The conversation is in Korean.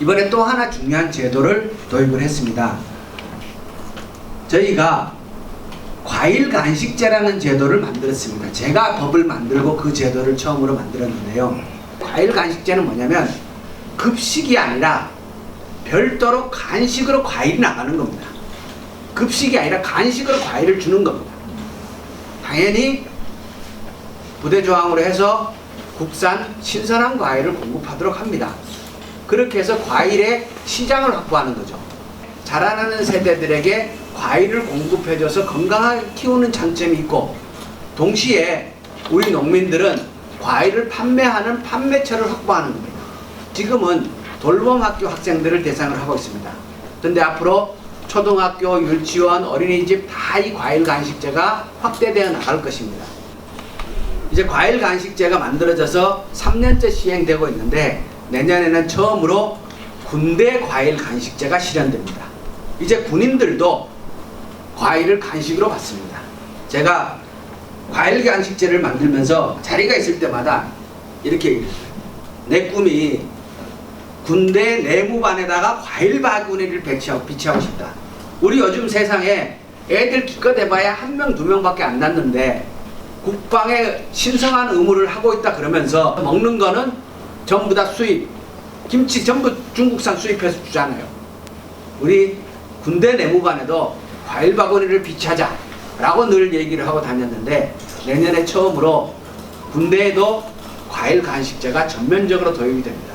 이번에 또 하나 중요한 제도를 도입을 했습니다. 저희가 과일 간식제라는 제도를 만들었습니다. 제가 법을 만들고 그 제도를 처음으로 만들었는데요. 과일 간식제는 뭐냐면 급식이 아니라 별도로 간식으로 과일이 나가는 겁니다. 급식이 아니라 간식으로 과일을 주는 겁니다. 당연히 부대 조항으로 해서 국산 신선한 과일을 공급하도록 합니다. 그렇게 해서 과일의 시장을 확보하는 거죠. 자라나는 세대들에게 과일을 공급해줘서 건강하게 키우는 장점이 있고 동시에 우리 농민들은 과일을 판매하는 판매처를 확보하는 겁니다. 지금은 돌봄학교 학생들을 대상으로 하고 있습니다. 그런데 앞으로 초등학교, 유치원, 어린이집 다 이 과일 간식제가 확대되어 나갈 것입니다. 이제 과일 간식제가 만들어져서 3년째 시행되고 있는데 내년에는 처음으로 군대 과일 간식제가 실현됩니다. 이제 군인들도 과일을 간식으로 받습니다. 제가 과일 간식제를 만들면서 자리가 있을 때마다 이렇게. 내 꿈이 군대 내무반에다가 과일 바구니를 배치하고 비치하고 싶다. 우리 요즘 세상에 애들 기껏 해봐야 한 명, 두 명밖에 안 낳는데 국방에 신성한 의무를 하고 있다 그러면서 먹는 거는 전부 다 수입, 김치 전부 중국산 수입해서 주잖아요. 우리 군대 내무반에도 과일 바구니를 비치하자 라고 늘 얘기를 하고 다녔는데 내년에 처음으로 군대에도 과일 간식제가 전면적으로 도입이 됩니다.